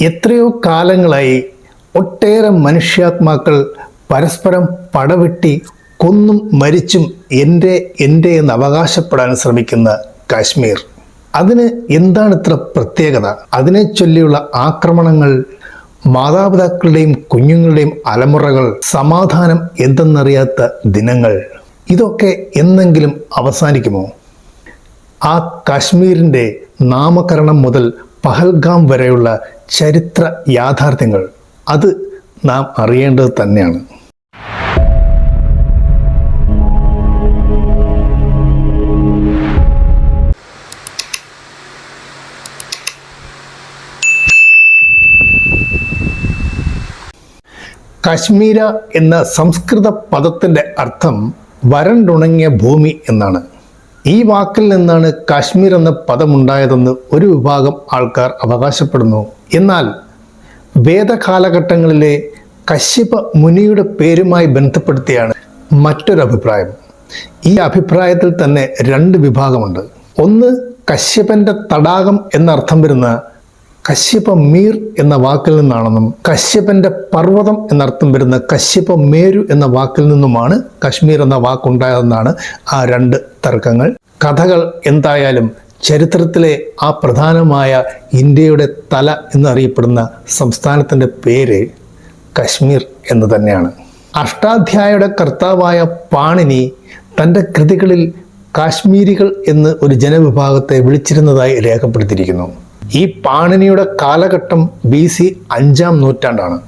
എത്രയോ കാലങ്ങളായി ഒട്ടേറെ മനുഷ്യാത്മാക്കൾ പരസ്പരം പടവെട്ടി കൊന്നും മരിച്ചും എന്റെ എന്റെ എന്ന് അവകാശപ്പെടാൻ ശ്രമിക്കുന്ന കാശ്മീർ. അതിന് എന്താണ് ഇത്ര പ്രത്യേകത? അതിനെ ചൊല്ലിയുള്ള ആക്രമണങ്ങൾ മാതാപിതാക്കളുടെയും കുഞ്ഞുങ്ങളുടെയും അലമുറകൾ സമാധാനം എന്തെന്നറിയാത്ത ദിനങ്ങൾ ഇതൊക്കെ എന്നെങ്കിലും അവസാനിക്കുമോ? ആ കാശ്മീരിന്റെ നാമകരണം മുതൽ പഹൽഗാം വരെയുള്ള ചരിത്ര യാഥാർത്ഥ്യങ്ങൾ അത് നാം അറിയേണ്ടത് തന്നെയാണ്. കശ്മീര എന്ന സംസ്കൃത പദത്തിന്റെ അർത്ഥം വരണ്ടുണങ്ങിയ ഭൂമി എന്നാണ്. ഈ വാക്കിൽ നിന്നാണ് കാശ്മീർ എന്ന പദമുണ്ടായതെന്ന് ഒരു വിഭാഗം ആൾക്കാർ അവകാശപ്പെടുന്നു. എന്നാൽ വേദകാലഘട്ടങ്ങളിലെ കശ്യപ മുനിയുടെ പേരുമായി ബന്ധപ്പെടുത്തിയാണ് മറ്റൊരു അഭിപ്രായം. ഈ അഭിപ്രായത്തിൽ തന്നെ രണ്ട് വിഭാഗമുണ്ട്. ഒന്ന് കശ്യപന്റെ തടാകം എന്നർത്ഥം വരുന്ന കശ്യപ മീർ എന്ന വാക്കിൽ നിന്നാണെന്നും കശ്യപന്റെ പർവതം എന്നർത്ഥം വരുന്ന കശ്യപ മേരു എന്ന വാക്കിൽ നിന്നുമാണ് കശ്മീർ എന്ന വാക്കുണ്ടായതെന്നാണ് ആ രണ്ട് തർക്കങ്ങൾ കഥകൾ എന്തായാലും ചരിത്രത്തിലെ ആ പ്രധാനമായ ഇന്ത്യയുടെ തല എന്നറിയപ്പെടുന്ന സംസ്ഥാനത്തിന്റെ പേര് കശ്മീർ എന്ന് തന്നെയാണ്. അഷ്ടാധ്യായയുടെ കർത്താവായ പാണിനി തന്റെ കൃതികളിൽ കാശ്മീരികൾ എന്ന് ഒരു ജനവിഭാഗത്തെ വിളിച്ചിരുന്നതായി രേഖപ്പെടുത്തിയിരിക്കുന്നു. ഈ പാണിനിയുടെ കാലഘട്ടം ബി സി അഞ്ചാം നൂറ്റാണ്ടാണ്.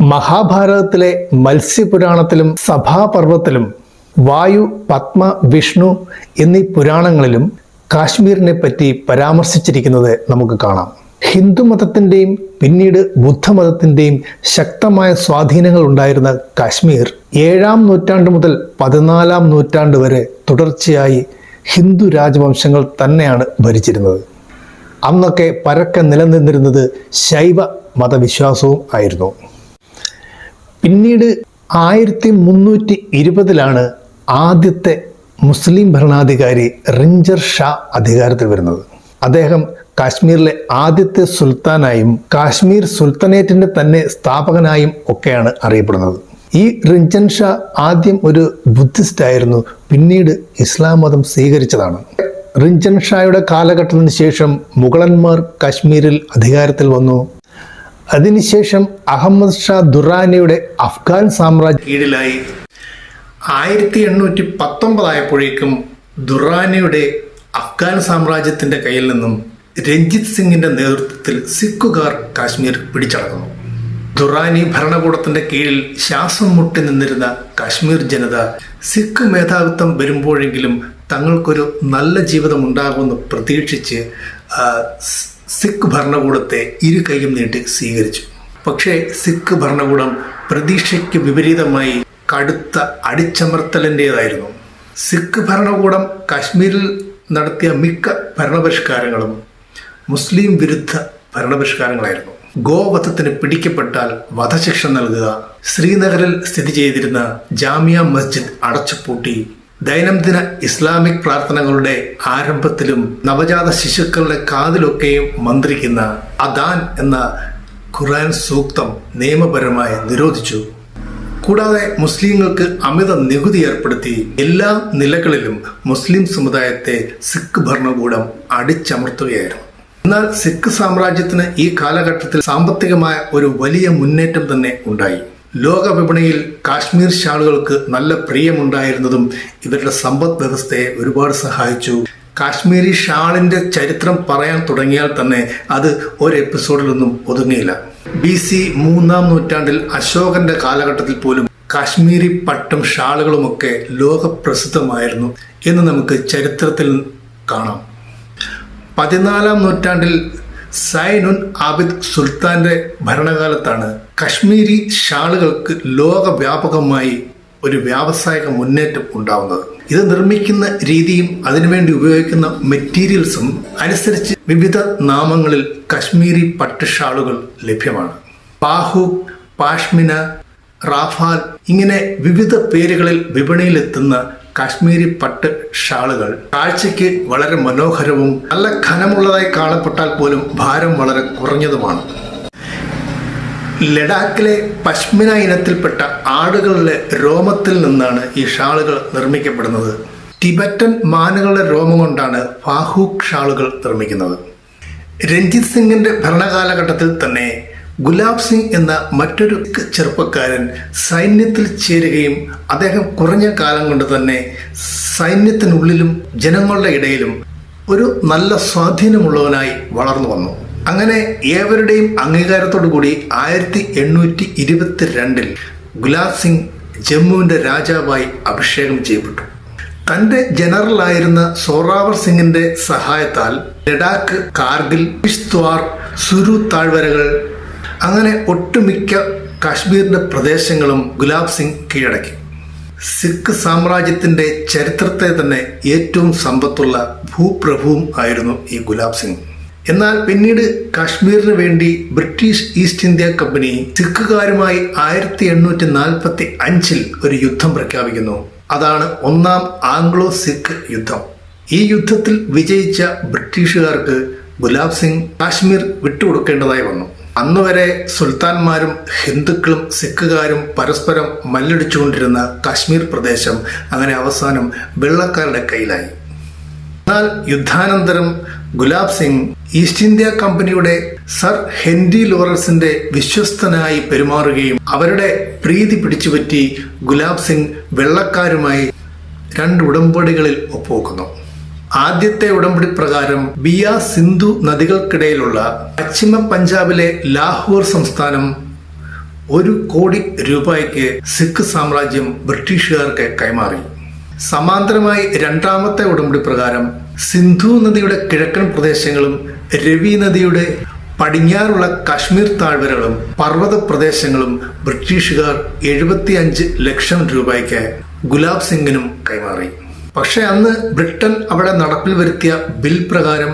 മഹാഭാരതത്തിലെ മത്സ്യപുരാണത്തിലും സഭാപർവത്തിലും വായു പത്മ വിഷ്ണു എന്നീ പുരാണങ്ങളിലും കാശ്മീരിനെ പറ്റി പരാമർശിച്ചിരിക്കുന്നത് നമുക്ക് കാണാം. ഹിന്ദുമതത്തിന്റെയും പിന്നീട് ബുദ്ധമതത്തിന്റെയും ശക്തമായ സ്വാധീനങ്ങൾ ഉണ്ടായിരുന്ന കാശ്മീർ ഏഴാം നൂറ്റാണ്ട് മുതൽ പതിനാലാം നൂറ്റാണ്ട് വരെ തുടർച്ചയായി ഹിന്ദു രാജവംശങ്ങൾ തന്നെയാണ് ഭരിച്ചിരുന്നത്. അന്നൊക്കെ പരക്കെ നിലനിന്നിരുന്നത് ശൈവ മതവിശ്വാസവും ആയിരുന്നു. പിന്നീട് ആയിരത്തി മുന്നൂറ്റി ഇരുപതിലാണ് ആദ്യത്തെ മുസ്ലിം ഭരണാധികാരി റിഞ്ചർ ഷാ അധികാരത്തിൽ വരുന്നത്. അദ്ദേഹം കാശ്മീരിലെ ആദ്യത്തെ സുൽത്താനായും കാശ്മീർ സുൽത്തനേറ്റിന്റെ തന്നെ സ്ഥാപകനായും ഒക്കെയാണ് അറിയപ്പെടുന്നത്. ഈ റിഞ്ചൻ ഷാ ആദ്യം ഒരു ബുദ്ധിസ്റ്റ് ആയിരുന്നു പിന്നീട് ഇസ്ലാം മതം സ്വീകരിച്ചതാണ്. റിഞ്ചൻ ഷായുടെ കാലഘട്ടത്തിന് ശേഷം മുഗളന്മാർ കാശ്മീരിൽ അധികാരത്തിൽ വന്നു. അതിനുശേഷം അഹമ്മദ് ഷാ ദുറാനിയുടെ അഫ്ഗാൻ സാമ്രാജ്യ കീഴിലായി ആയിരത്തി എണ്ണൂറ്റി പത്തൊമ്പതായപ്പോഴേക്കും ദുറാനിയുടെ അഫ്ഗാൻ സാമ്രാജ്യത്തിന്റെ കയ്യിൽ നിന്നും രഞ്ജിത് സിംഗിന്റെ നേതൃത്വത്തിൽ സിഖുകാർ കാശ്മീർ പിടിച്ചടക്കുന്നു. ദുറാനി ഭരണകൂടത്തിന്റെ കീഴിൽ ശ്വാസം മുട്ടി നിന്നിരുന്ന കാശ്മീർ ജനത സിഖ് മേധാവിത്വം വരുമ്പോഴെങ്കിലും തങ്ങൾക്കൊരു നല്ല ജീവിതം ഉണ്ടാകുമെന്ന് പ്രതീക്ഷിച്ച് സിഖ് ഭരണകൂടത്തെ ഇരു കൈയും നീട്ടി സ്വീകരിച്ചു. പക്ഷേ സിഖ് ഭരണകൂടം പ്രതീക്ഷയ്ക്ക് വിപരീതമായി കടുത്ത അടിച്ചമർത്തലിന്റെതായിരുന്നു സിഖ് ഭരണകൂടം കാശ്മീരിൽ നടത്തിയ മിക്ക ഭരണപരിഷ്കാരങ്ങളും മുസ്ലിം വിരുദ്ധ ഭരണപരിഷ്കാരങ്ങളായിരുന്നു. ഗോവധത്തിന് പിടിക്കപ്പെട്ടാൽ വധശിക്ഷ നൽകുക ശ്രീനഗറിൽ സ്ഥിതി ചെയ്തിരുന്ന ജാമിയ മസ്ജിദ് അടച്ചുപൂട്ടി ദൈനംദിന ഇസ്ലാമിക് പ്രാർത്ഥനകളുടെ ആരംഭത്തിലും നവജാത ശിശുക്കളുടെ കാതിലൊക്കെയും മന്ത്രിക്കുന്ന അദാൻ എന്ന ഖുറാൻ സൂക്തം നിയമപരമായി നിരോധിച്ചു. കൂടാതെ മുസ്ലിങ്ങൾക്ക് അമിത നികുതി ഏർപ്പെടുത്തി എല്ലാ നിലകളിലും മുസ്ലിം സമുദായത്തെ സിഖ് ഭരണകൂടം അടിച്ചമർത്തുകയായിരുന്നു. എന്നാൽ സിഖ് സാമ്രാജ്യത്തിന് ഈ കാലഘട്ടത്തിൽ സാമ്പത്തികമായ ഒരു വലിയ മുന്നേറ്റം തന്നെ ഉണ്ടായി. ലോക വിപണിയിൽ കാശ്മീർ ഷാളുകൾക്ക് നല്ല പ്രിയമുണ്ടായിരുന്നതും ഇവരുടെ സമ്പദ് വ്യവസ്ഥയെ ഒരുപാട് സഹായിച്ചു. കാശ്മീരി ഷാളിന്റെ ചരിത്രം പറയാൻ തുടങ്ങിയാൽ തന്നെ അത് ഒരു എപ്പിസോഡിലൊന്നും ഒതുങ്ങിയില്ല. ബി സി മൂന്നാം നൂറ്റാണ്ടിൽ അശോകന്റെ കാലഘട്ടത്തിൽ പോലും കാശ്മീരി പട്ടും ഷാളുകളുമൊക്കെ ലോകപ്രസിദ്ധമായിരുന്നു എന്ന് നമുക്ക് ചരിത്രത്തിൽ കാണാം. പതിനാലാം നൂറ്റാണ്ടിൽ സൈനുൻ ആബിദ് സുൽത്താന്റെ ഭരണകാലത്താണ് കശ്മീരി ഷാളുകൾക്ക് ലോകവ്യാപകമായി ഒരു വ്യാവസായിക മുന്നേറ്റം ഉണ്ടാവുന്നത്. ഇത് നിർമ്മിക്കുന്ന രീതിയും അതിനുവേണ്ടി ഉപയോഗിക്കുന്ന മെറ്റീരിയൽസും അനുസരിച്ച് വിവിധ നാമങ്ങളിൽ കശ്മീരി പട്ടുഷാളുകൾ ലഭ്യമാണ്. പാഹു പാഷ്മിന റാഫാൽ ഇങ്ങനെ വിവിധ പേരുകളിൽ വിപണിയിലെത്തുന്ന കാശ്മീരി പട്ട് ഷാളുകൾ കാഴ്ചയ്ക്ക് വളരെ മനോഹരവും നല്ല ഖനമുള്ളതായി കാണപ്പെട്ടാൽ പോലും ഭാരം വളരെ കുറഞ്ഞതുമാണ്. ലഡാക്കിലെ പശ്മിന ഇനത്തിൽപ്പെട്ട ആടുകളുടെ രോമത്തിൽ നിന്നാണ് ഈ ഷാളുകൾ നിർമ്മിക്കപ്പെടുന്നത്. ടിബറ്റൻ മാനുകളുടെ രോമം കൊണ്ടാണ് ഫാഹൂക്ക് ഷാളുകൾ നിർമ്മിക്കുന്നത്. രഞ്ജിത് സിംഗിന്റെ ഭരണകാലഘട്ടത്തിൽ തന്നെ ഗുലാബ് സിംഗ് എന്ന മറ്റൊരു ചെറുപ്പക്കാരൻ സൈന്യത്തിൽ ചേരുകയും അദ്ദേഹം കുറഞ്ഞ കാലം കൊണ്ട് തന്നെ സൈന്യത്തിനുള്ളിലും ജനങ്ങളുടെ ഇടയിലും ഒരു നല്ല സ്വാധീനമുള്ളവനായി വളർന്നു വന്നു. അങ്ങനെ ഏവരുടെയും അംഗീകാരത്തോടു കൂടി ആയിരത്തി എണ്ണൂറ്റി ഇരുപത്തിരണ്ടിൽ ഗുലാബ് സിംഗ് ജമ്മുവിന്റെ രാജാവായി അഭിഷേകം ചെയ്യപ്പെട്ടു. തന്റെ ജനറലായിരുന്ന സോറാവർ സിംഗിന്റെ സഹായത്താൽ ലഡാക്ക് കാർഗിൽ കിഷ്ത്വാർ സുരു താഴ്വരകൾ അങ്ങനെ ഒട്ടുമിക്ക കാശ്മീരിന്റെ പ്രദേശങ്ങളും ഗുലാബ് സിംഗ് കീഴടക്കി. സിഖ് സാമ്രാജ്യത്തിന്റെ ചരിത്രത്തെ തന്നെ ഏറ്റവും സമ്പത്തുള്ള ഭൂപ്രഭുവും ആയിരുന്നു ഈ ഗുലാബ് സിംഗ്. എന്നാൽ പിന്നീട് കാശ്മീരിന് വേണ്ടി ബ്രിട്ടീഷ് ഈസ്റ്റ് ഇന്ത്യ കമ്പനി സിഖുകാരുമായി ആയിരത്തി എണ്ണൂറ്റി നാൽപ്പത്തി അഞ്ചിൽ ഒരു യുദ്ധം പ്രഖ്യാപിക്കുന്നു. അതാണ് ഒന്നാം ആംഗ്ലോ സിഖ് യുദ്ധം. ഈ യുദ്ധത്തിൽ വിജയിച്ച ബ്രിട്ടീഷുകാർക്ക് ഗുലാബ് സിംഗ് കാശ്മീർ വിട്ടുകൊടുക്കേണ്ടതായി വന്നു. അന്നുവരെ സുൽത്താൻമാരും ഹിന്ദുക്കളും സിഖുകാരും പരസ്പരം മല്ലടിച്ചുകൊണ്ടിരുന്ന കാശ്മീർ പ്രദേശം അങ്ങനെ അവസാനം വെള്ളക്കാരുടെ കയ്യിലായി. എന്നാൽ യുദ്ധാനന്തരം ഗുലാബ് സിംഗ് ഈസ്റ്റ് ഇന്ത്യ കമ്പനിയുടെ സർ ഹെൻറി ലോറൻസിന്റെ വിശ്വസ്തനായി പെരുമാറുകയും അവരുടെ പ്രീതി പിടിച്ചുപറ്റി ഗുലാബ് സിംഗ് വെള്ളക്കാരുമായി രണ്ട് ഉടമ്പടികളിൽ ഒപ്പുവെക്കുന്നു. ആദ്യത്തെ ഉടമ്പടി പ്രകാരം ബിയ സിന്ധു നദികൾക്കിടയിലുള്ള പശ്ചിമ പഞ്ചാബിലെ ലാഹോർ സംസ്ഥാനം ഒരു കോടി രൂപയ്ക്ക് സിഖ് സാമ്രാജ്യം ബ്രിട്ടീഷുകാർക്ക് കൈമാറി. സമാന്തരമായി രണ്ടാമത്തെ ഉടമ്പടി പ്രകാരം സിന്ധു നദിയുടെ കിഴക്കൻ പ്രദേശങ്ങളും രവി നദിയുടെ പടിഞ്ഞാറുള്ള കാശ്മീർ താഴ്വരകളും പർവത പ്രദേശങ്ങളും ബ്രിട്ടീഷുകാർ എഴുപത്തിയഞ്ച് ലക്ഷം രൂപയ്ക്ക് ഗുലാബ് സിംഗിനും കൈമാറി. പക്ഷേ അന്ന് ബ്രിട്ടൻ അവിടെ നടപ്പിൽ വരുത്തിയ ബിൽ പ്രകാരം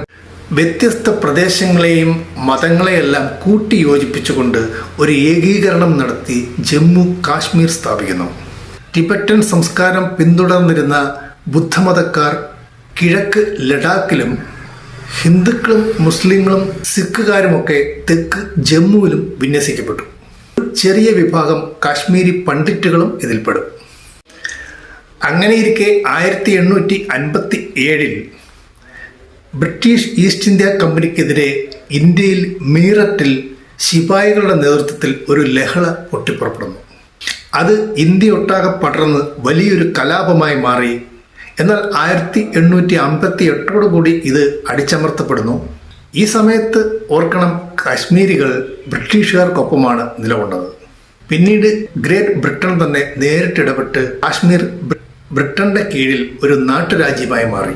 വ്യത്യസ്ത പ്രദേശങ്ങളെയും മതങ്ങളെയെല്ലാം കൂട്ടി യോജിപ്പിച്ചുകൊണ്ട് ഒരു ഏകീകരണം നടത്തി ജമ്മു കാശ്മീർ സ്ഥാപിക്കുന്നു. ടിബറ്റൻ സംസ്കാരം പിന്തുടർന്നിരുന്ന ബുദ്ധമതക്കാർ കിഴക്ക് ലഡാക്കിലും ഹിന്ദുക്കളും മുസ്ലിങ്ങളും സിഖുകാരുമൊക്കെ തെക്ക് ജമ്മുവിലും വിന്യസിക്കപ്പെട്ടു. ചെറിയ വിഭാഗം കാശ്മീരി പണ്ഡിറ്റുകളും ഇതിൽപ്പെടും. അങ്ങനെയിരിക്കെ ആയിരത്തി എണ്ണൂറ്റി അൻപത്തി ഏഴിൽ ബ്രിട്ടീഷ് ഈസ്റ്റ് ഇന്ത്യ കമ്പനിക്കെതിരെ ഇന്ത്യയിൽ മീററ്റിൽ ശിപായികളുടെ നേതൃത്വത്തിൽ ഒരു ലഹള പൊട്ടിപ്പുറപ്പെടുന്നു. അത് ഇന്ത്യ ഒട്ടാകെ പടർന്ന് വലിയൊരു കലാപമായി മാറി എന്നാൽ ആയിരത്തി എണ്ണൂറ്റി അമ്പത്തി എട്ടോടുകൂടി ഇത് അടിച്ചമർത്തപ്പെടുന്നു. ഈ സമയത്ത് ഓർക്കണം കാശ്മീരികൾ ബ്രിട്ടീഷുകാർക്കൊപ്പമാണ് നിലകൊണ്ടത്. പിന്നീട് ഗ്രേറ്റ് ബ്രിട്ടൻ തന്നെ നേരിട്ടിടപെട്ട് കാശ്മീർ ബ്രിട്ടന്റെ കീഴിൽ ഒരു നാട്ടുരാജ്യമായി മാറി.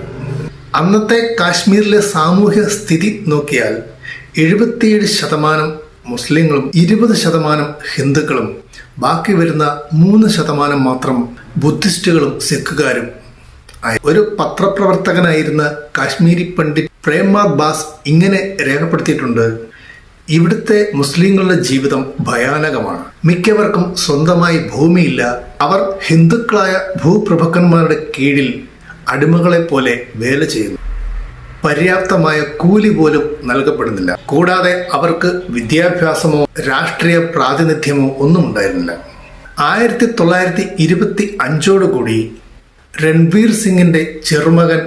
അന്നത്തെ കാശ്മീരിലെ സാമൂഹ്യ സ്ഥിതി നോക്കിയാൽ എഴുപത്തിയേഴ് ശതമാനം മുസ്ലിങ്ങളും ഇരുപത് ശതമാനം ഹിന്ദുക്കളും ബാക്കി വരുന്ന മൂന്ന് ശതമാനം മാത്രം ബുദ്ധിസ്റ്റുകളും സിഖുകാരും ഒരു പത്രപ്രവർത്തകനായിരുന്ന കാശ്മീരി പണ്ഡിറ്റ് പ്രേംനാഥ് ബാസ് ഇങ്ങനെ രേഖപ്പെടുത്തിയിട്ടുണ്ട്. ഇവിടുത്തെ മുസ്ലിങ്ങളുടെ ജീവിതം ഭയാനകമാണ്. മിക്കവർക്കും സ്വന്തമായി ഭൂമിയില്ല. അവർ ഹിന്ദുക്കളായ ഭൂപ്രഭുക്കന്മാരുടെ കീഴിൽ അടിമകളെ പോലെ വേല ചെയ്യുന്നു. പര്യാപ്തമായ കൂലി പോലും നൽകപ്പെടുന്നില്ല. കൂടാതെ അവർക്ക് വിദ്യാഭ്യാസമോ രാഷ്ട്രീയ പ്രാതിനിധ്യമോ ഒന്നും ഉണ്ടായിരുന്നില്ല. ആയിരത്തി തൊള്ളായിരത്തി ഇരുപത്തി അഞ്ചോടുകൂടി രൺവീർ സിംഗിന്റെ ചെറുമകൻ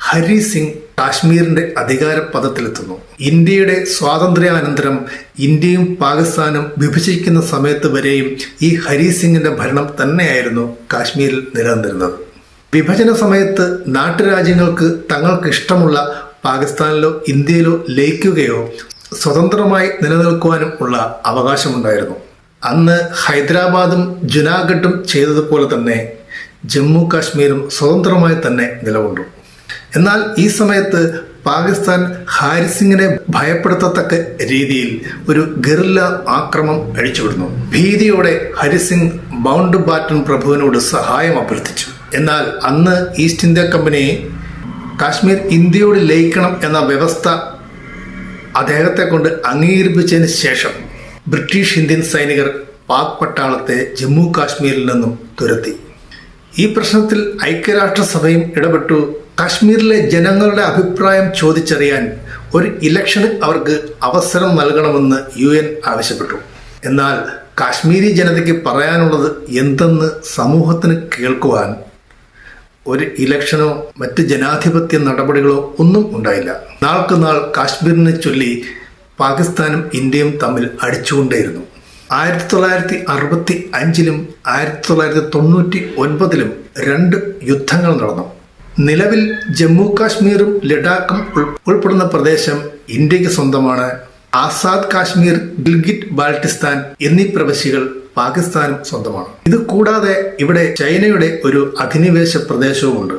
ഹരി സിംഗ് കാശ്മീരിന്റെ അധികാര പദത്തിലെത്തുന്നു ഇന്ത്യയുടെ സ്വാതന്ത്ര്യാനന്തരം ഇന്ത്യയും പാകിസ്ഥാനും വിഭജിക്കുന്ന സമയത്ത് വരെയും ഈ ഹരി സിംഗിന്റെ ഭരണം തന്നെയായിരുന്നു കാശ്മീരിൽ നിലനിന്നിരുന്നത്. വിഭജന സമയത്ത് നാട്ടുരാജ്യങ്ങൾക്ക് തങ്ങൾക്ക് ഇഷ്ടമുള്ള പാകിസ്ഥാനിലോ ഇന്ത്യയിലോ ലയിക്കുകയോ സ്വതന്ത്രമായി നിലനിൽക്കുവാനും ഉള്ള അവകാശമുണ്ടായിരുന്നു. അന്ന് ഹൈദരാബാദും ജുനാഗഡും ചെയ്തതുപോലെ തന്നെ ജമ്മു കാശ്മീരും സ്വതന്ത്രമായി തന്നെ നിലകൊണ്ടു. എന്നാൽ ഈ സമയത്ത് പാകിസ്ഥാൻ ഹാരിസിംഗിനെ ഭയപ്പെടുത്തത്തക്ക രീതിയിൽ ഒരു ഗറില്ല ആക്രമം അഴിച്ചുവിടുന്നു. ഭീതിയോടെ ഹരിസിംഗ് ബൗണ്ട് ബാറ്റൺ പ്രഭുവിനോട് സഹായം അഭ്യർത്ഥിച്ചു. എന്നാൽ അന്ന് ഈസ്റ്റ് ഇന്ത്യ കമ്പനി കാശ്മീർ ഇന്ത്യയോട് ലയിക്കണം എന്ന വ്യവസ്ഥ അദ്ദേഹത്തെ കൊണ്ട് അംഗീകരിപ്പിച്ചതിന് ശേഷം ബ്രിട്ടീഷ് ഇന്ത്യൻ സൈനികർ പാക് പട്ടാളത്തെ ജമ്മു കാശ്മീരിൽ നിന്നും തുരത്തി. ഈ പ്രശ്നത്തിൽ ഐക്യരാഷ്ട്രസഭയും ഇടപെട്ടു. കാശ്മീരിലെ ജനങ്ങളുടെ അഭിപ്രായം ചോദിച്ചറിയാൻ ഒരു ഇലക്ഷന് അവർക്ക് അവസരം നൽകണമെന്ന് യു എൻ ആവശ്യപ്പെട്ടു. എന്നാൽ കാശ്മീരി ജനതയ്ക്ക് പറയാനുള്ളത് എന്തെന്ന് സമൂഹത്തിന് കേൾക്കുവാൻ ഒരു ഇലക്ഷനോ മറ്റ് ജനാധിപത്യ നടപടികളോ ഒന്നും ഉണ്ടായില്ല. നാൾക്ക് നാൾ കാശ്മീരിനെ ചൊല്ലി പാകിസ്ഥാനും ഇന്ത്യയും തമ്മിൽ അടിച്ചുകൊണ്ടേയിരുന്നു. ആയിരത്തി തൊള്ളായിരത്തി അറുപത്തി അഞ്ചിലും ആയിരത്തി തൊള്ളായിരത്തി തൊണ്ണൂറ്റി ഒൻപതിലും രണ്ട് യുദ്ധങ്ങൾ നടന്നു. നിലവിൽ ജമ്മു കാശ്മീരും ലഡാക്കും ഉൾപ്പെടുന്ന പ്രദേശം ഇന്ത്യയ്ക്ക് സ്വന്തമാണ്. ആസാദ് കാശ്മീർ ഗിൽഗിറ്റ് ബാൾട്ടിസ്ഥാൻ എന്നീ പ്രവശ്യകൾ പാകിസ്ഥാനും സ്വന്തമാണ്. ഇത് കൂടാതെ ഇവിടെ ചൈനയുടെ ഒരു അധിനിവേശ പ്രദേശവുമുണ്ട്.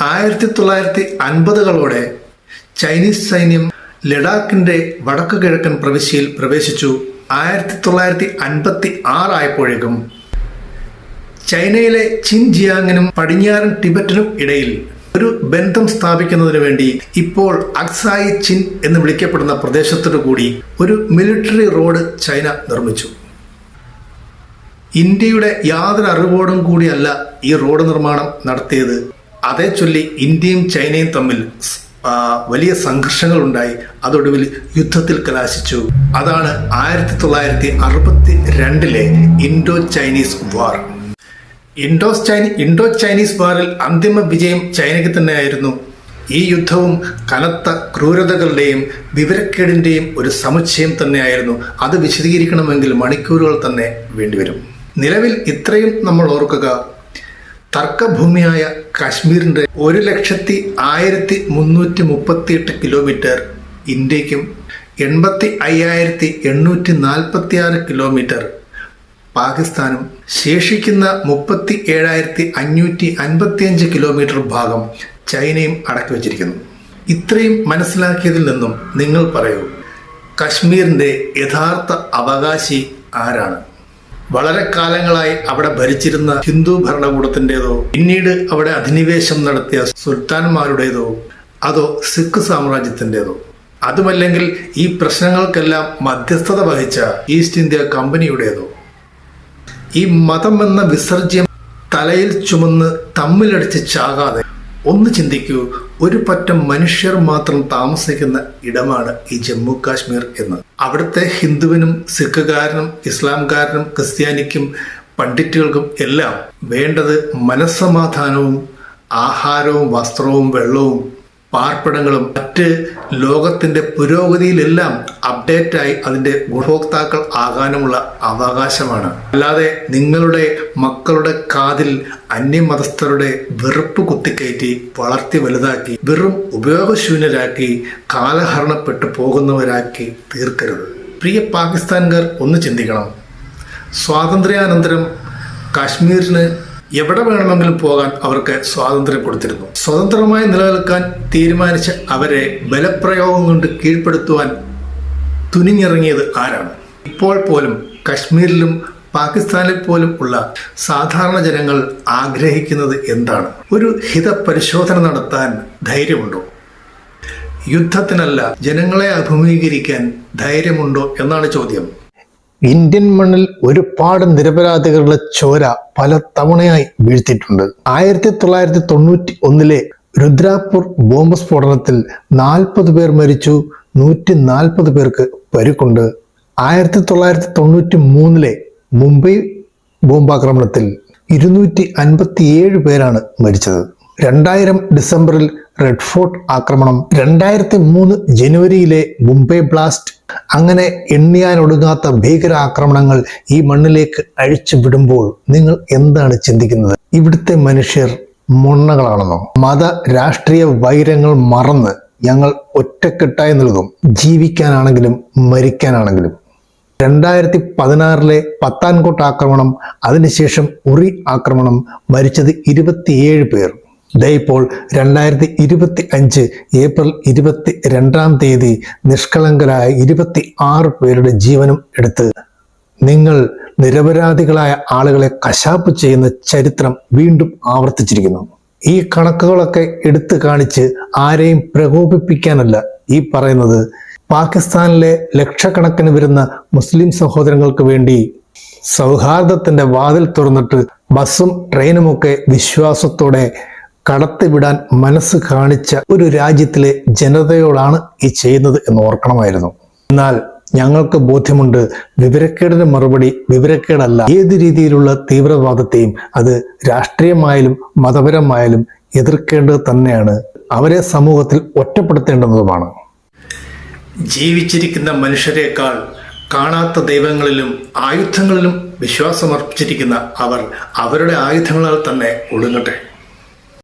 ആയിരത്തി തൊള്ളായിരത്തി അൻപതുകളോടെ ചൈനീസ് സൈന്യം ലഡാക്കിന്റെ വടക്കു കിഴക്കൻ പ്രവിശ്യയിൽ പ്രവേശിച്ചു. ആയിരത്തി തൊള്ളായിരത്തി അൻപത്തി ആറായപ്പോഴേക്കും ചൈനയിലെ ചിൻജിയാങ്ങിനും പടിഞ്ഞാറൻ ടിബറ്റിനും ഇടയിൽ ഒരു ബന്ധം സ്ഥാപിക്കുന്നതിന് വേണ്ടി ഇപ്പോൾ അക്സായി ചിൻ എന്ന് വിളിക്കപ്പെടുന്ന പ്രദേശത്തോടു കൂടി ഒരു മിലിറ്ററി റോഡ് ചൈന നിർമ്മിച്ചു. ഇന്ത്യയുടെ യാതൊരു അറിവോടും കൂടിയല്ല ഈ റോഡ് നിർമ്മാണം നടത്തിയത്. അതേ ചൊല്ലി ഇന്ത്യയും ചൈനയും തമ്മിൽ വലിയ സംഘർഷങ്ങൾ ഉണ്ടായി അതൊടുവിൽ യുദ്ധത്തിൽ കലാശിച്ചു. അതാണ് ആയിരത്തി തൊള്ളായിരത്തി അറുപത്തി രണ്ടിലെ Indo Chinese war. Indo Chinese Indo Chinese വാറിൽ അന്തിമ വിജയം ചൈനയ്ക്ക് തന്നെയായിരുന്നു. ഈ യുദ്ധവും കനത്ത ക്രൂരതകളുടെയും വിവരക്കേടിന്റെയും ഒരു സമുച്ചയം തന്നെയായിരുന്നു. അത് വിശദീകരിക്കണമെങ്കിൽ മണിക്കൂറുകൾ തന്നെ വേണ്ടിവരും. നിലവിൽ ഇത്രയും നമ്മൾ ഓർക്കുക തർക്കഭൂമിയായ കാശ്മീരിന്റെ ഒരു ലക്ഷത്തി ആയിരത്തി മുന്നൂറ്റി മുപ്പത്തിയെട്ട് കിലോമീറ്റർ ഇന്ത്യക്കും എൺപത്തി അയ്യായിരത്തി എണ്ണൂറ്റി നാൽപ്പത്തി ആറ് കിലോമീറ്റർ പാകിസ്ഥാനും ശേഷിക്കുന്ന മുപ്പത്തി ഏഴായിരത്തി അഞ്ഞൂറ്റി അൻപത്തിയഞ്ച് കിലോമീറ്റർ ഭാഗം ചൈനയും അടക്കി വച്ചിരിക്കുന്നു. ഇത്രയും മനസ്സിലാക്കിയതിൽ നിന്നും നിങ്ങൾ പറയൂ കശ്മീരിന്റെ യഥാർത്ഥ അവകാശി ആരാണ്? വളരെ കാലങ്ങളായി അവിടെ ഭരിച്ചിരുന്ന ഹിന്ദു ഭരണകൂടത്തിന്റെതോ പിന്നീട് അവിടെ അധിനിവേശം നടത്തിയ സുൽത്താൻമാരുടേതോ അതോ സിഖ് സാമ്രാജ്യത്തിന്റെതോ. അതുമല്ലെങ്കിൽ ഈ പ്രശ്നങ്ങൾക്കെല്ലാം മധ്യസ്ഥത വഹിച്ച ഈസ്റ്റ് ഇന്ത്യ കമ്പനിയുടേതോ. ഈ മതം എന്ന വിസർജ്യം തലയിൽ ചുമന്ന് തമ്മിലടിച്ച് ചാകാതെ ഒന്ന് ചിന്തിക്കൂ ഒരു പറ്റം മനുഷ്യർ മാത്രം താമസിക്കുന്ന ഇടമാണ് ഈ ജമ്മു കാശ്മീർ എന്ന്. അവിടുത്തെ ഹിന്ദുവിനും സിഖുകാരനും ഇസ്ലാംകാരനും ക്രിസ്ത്യാനിക്കും പണ്ഡിറ്റുകൾക്കും എല്ലാം വേണ്ടത് മനസ്സമാധാനവും ആഹാരവും വസ്ത്രവും വെള്ളവും പാർപ്പിടങ്ങളും മറ്റ് ലോകത്തിന്റെ പുരോഗതിയിലെല്ലാം അപ്ഡേറ്റായി അതിന്റെ ഗുണഭോക്താക്കൾ ആകാനുമുള്ള അവകാശമാണ്. അല്ലാതെ നിങ്ങളുടെ മക്കളുടെ കാതിൽ അന്യമതസ്ഥരുടെ വെറുപ്പ് കുത്തിക്കയറ്റി വളർത്തി വലുതാക്കി വെറും ഉപയോഗശൂന്യരാക്കി കാലഹരണപ്പെട്ടു പോകുന്നവരാക്കി തീർക്കരുത്. പ്രിയ പാകിസ്ഥാൻകാർ ഒന്ന് ചിന്തിക്കണം. സ്വാതന്ത്ര്യാനന്തരം കാശ്മീരിന് എവിടെ വേണമെങ്കിലും പോകാൻ അവർക്ക് സ്വാതന്ത്ര്യം കൊടുത്തിരുന്നു. സ്വതന്ത്രമായി നിലനിൽക്കാൻ തീരുമാനിച്ച അവരെ ബലപ്രയോഗം കൊണ്ട് കീഴ്പ്പെടുത്തുവാൻ തുനിഞ്ഞിറങ്ങിയത് ആരാണ്? ഇപ്പോൾ പോലും കശ്മീരിലും പാകിസ്ഥാനിൽ പോലും ഉള്ള സാധാരണ ജനങ്ങൾ ആഗ്രഹിക്കുന്നത് എന്താണ്? ഒരു ഹിതപരിശോധന നടത്താൻ ധൈര്യമുണ്ടോ? യുദ്ധത്തിനല്ല ജനങ്ങളെ അഭിമുഖീകരിക്കാൻ ധൈര്യമുണ്ടോ എന്നാണ് ചോദ്യം. ഇന്ത്യൻ മണ്ണിൽ ഒരുപാട് നിരപരാധികളുടെ ചോര പല തവണയായി വീഴ്ത്തിയിട്ടുണ്ട്. ആയിരത്തി തൊള്ളായിരത്തി തൊണ്ണൂറ്റി ഒന്നിലെ രുദ്രാപൂർ ബോംബ് സ്ഫോടനത്തിൽ നാൽപ്പത് പേർ മരിച്ചു നൂറ്റി നാൽപ്പത് പേർക്ക് പരുക്കുണ്ട്. ആയിരത്തി തൊള്ളായിരത്തി തൊണ്ണൂറ്റി മൂന്നിലെ മുംബൈ ബോംബാക്രമണത്തിൽ ഇരുന്നൂറ്റി അൻപത്തിയേഴ് പേരാണ് മരിച്ചത്. രണ്ടായിരം ഡിസംബറിൽ റെഡ് ഫോർട്ട് ആക്രമണം രണ്ടായിരത്തി മൂന്ന് ജനുവരിയിലെ മുംബൈ ബ്ലാസ്റ്റ്. അങ്ങനെ എണ്ണിയാനൊടുങ്ങാത്ത ഭീകര ആക്രമണങ്ങൾ ഈ മണ്ണിലേക്ക് അഴിച്ചു വിടുമ്പോൾ നിങ്ങൾ എന്താണ് ചിന്തിക്കുന്നത്? ഇവിടുത്തെ മനുഷ്യർ മൊണ്ണകളാണെന്നോ? മത രാഷ്ട്രീയ വൈരങ്ങൾ മറന്ന് ഞങ്ങൾ ഒറ്റക്കെട്ടായി നൽകും ജീവിക്കാനാണെങ്കിലും മരിക്കാനാണെങ്കിലും. രണ്ടായിരത്തി പതിനാറിലെ പത്താൻകോട്ട് ആക്രമണം അതിനുശേഷം ഉറി ആക്രമണം മരിച്ചത് ഇരുപത്തിയേഴ് പേർ. ദേ ഇപ്പോൾ രണ്ടായിരത്തി ഇരുപത്തി അഞ്ച് ഏപ്രിൽ ഇരുപത്തി രണ്ടാം തീയതി നിഷ്കളങ്കരായ ഇരുപത്തി ആറ് പേരുടെ ജീവനും എടുത്ത് നിങ്ങൾ നിരപരാധികളായ ആളുകളെ കശാപ്പ് ചെയ്യുന്ന ചരിത്രം വീണ്ടും ആവർത്തിച്ചിരിക്കുന്നു. ഈ കണക്കുകളൊക്കെ എടുത്തു കാണിച്ച് ആരെയും പ്രകോപിപ്പിക്കാനല്ല ഈ പറയുന്നത്. പാകിസ്ഥാനിലെ ലക്ഷക്കണക്കിന് വരുന്ന മുസ്ലിം സഹോദരങ്ങൾക്ക് വേണ്ടി സൗഹാർദ്ദത്തിന്റെ വാതിൽ തുറന്നിട്ട് ബസ്സും ട്രെയിനുമൊക്കെ വിശ്വാസത്തോടെ കടത്തിവിടാൻ മനസ്സ് കാണിച്ച ഒരു രാജ്യത്തിലെ ജനതയോടാണ് ഈ ചെയ്യുന്നത് എന്ന് ഓർക്കണമായിരുന്നു. എന്നാൽ ഞങ്ങൾക്ക് ബോധ്യമുണ്ട് വിവരക്കേടിന് മറുപടി വിവരക്കേടല്ല. ഏത് രീതിയിലുള്ള തീവ്രവാദത്തെയും അത് രാഷ്ട്രീയമായാലും മതപരമായാലും എതിർക്കേണ്ടത് തന്നെയാണ്. അവരെ സമൂഹത്തിൽ ഒറ്റപ്പെടുത്തേണ്ടുന്നതുമാണ്. ജീവിച്ചിരിക്കുന്ന മനുഷ്യരെക്കാൾ കാണാത്ത ദൈവങ്ങളിലും ആയുധങ്ങളിലും വിശ്വാസമർപ്പിച്ചിരിക്കുന്ന അവർ അവരുടെ ആയുധങ്ങളാൽ തന്നെ ഒടുങ്ങട്ടെ.